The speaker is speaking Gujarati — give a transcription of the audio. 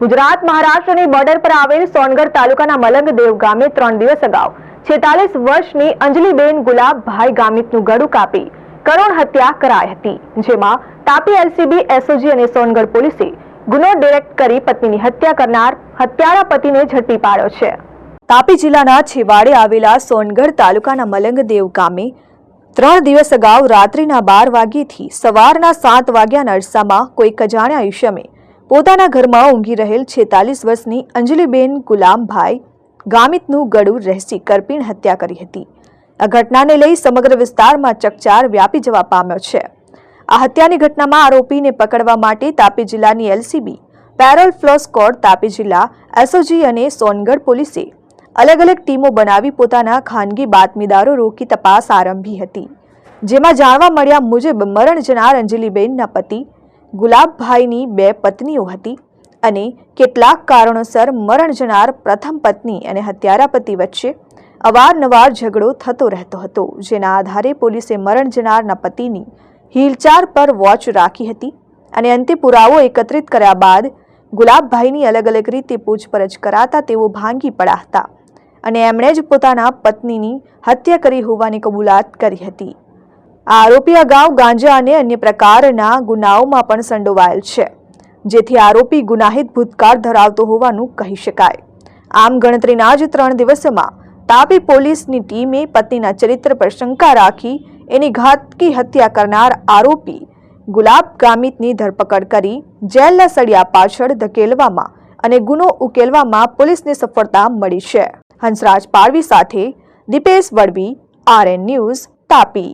ગુજરાત મહારાષ્ટ્રની બોર્ડર પર આવેલ સોનગઢ તાલુકાના મલંગ દેવ ગામે ત્રણ દિવસ અગાઉ છેતાલીસ વર્ષની અંજલિબેન ગુલાબભાઈ ગામિતનું ગળું કાપી કરુણ હત્યા કરાઈ હતી, જેમાં તાપી એલસીબી, એસઓજી અને સોનગઢ પોલીસે ગુનો ડિરેક્ટ કરી પત્નીની હત્યા કરનાર હત્યારા પતિને ઝડપી પાડ્યો છે. તાપી જિલ્લાના છેવાડે આવેલા સોનગઢ તાલુકાના મલંગદેવ ગામે ત્રણ દિવસ અગાઉ રાત્રિના બાર વાગ્યેથી સવારના સાત વાગ્યાના અરસામાં કોઈક અજાણ્યા ઈશમે પોતાના ઘરમાં ઊંઘી રહેલ છેતાલીસ વર્ષની અંજલિબેન ગુલામભાઈ ગામિતનું ગળું રહેસી કરપીણ હત્યા કરી હતી. આ ઘટનાને લઈ સમગ્ર વિસ્તારમાં ચકચાર વ્યાપી જવા પામ્યો છે. આ હત્યાની ઘટનામાં આરોપીને પકડવા માટે તાપી જિલ્લાની LCB, parole furlough squad Tapi જિલ્લા એસઓજી અને સોનગઢ પોલીસે અલગ અલગ ટીમો બનાવી પોતાના ખાનગી બાતમીદારો રોકી તપાસ આરંભી હતી. જેમાં જાણવા મળ્યા મુજબ મરણ જનાર અંજલિબેનના પતિ ગુલાબભાઈની બે પત્નીઓ હતી અને કેટલાક કારણોસર મરણ જનાર પ્રથમ પત્ની અને હત્યારા પતિ વચ્ચે અવારનવાર ઝઘડો થતો રહેતો હતો, જેના આધારે પોલીસે મરણ જનારના પતિની હિલચાર પર વોચ રાખી હતી અને અંતે પુરાવો એકત્રિત કર્યા બાદ ગુલાબભાઈની અલગ અલગ રીતે પૂછપરછ કરાતા તેઓ ભાંગી પડ્યા હતા અને એમણે જ પોતાના પત્નીની હત્યા કરી હોવાની કબૂલાત કરી હતી. આ આરોપી અગાઉ ગાંજા અને અન્ય પ્રકારના ગુનાઓમાં પણ સંડોવાયેલ છે, જેથી આરોપી ગુનાહિત ભૂતકાળ ધરાવતો હોવાનું કહી શકાય. આમ ગણતરીના જ ત્રણ દિવસમાં તાપી પોલીસની ટીમે પત્નીના ચરિત્ર પર શંકા રાખી એની ઘાતકી હત્યા કરનાર આરોપી ગુલાબ ગામિતની ધરપકડ કરી, જેલના સળિયા પાછળ ધકેલવામાં અને ગુનો ઉકેલવામાં પોલીસને સફળતા મળી છે. હંસરાજ પારવી સાથે Dipesh Vadvi, R N news Tapi.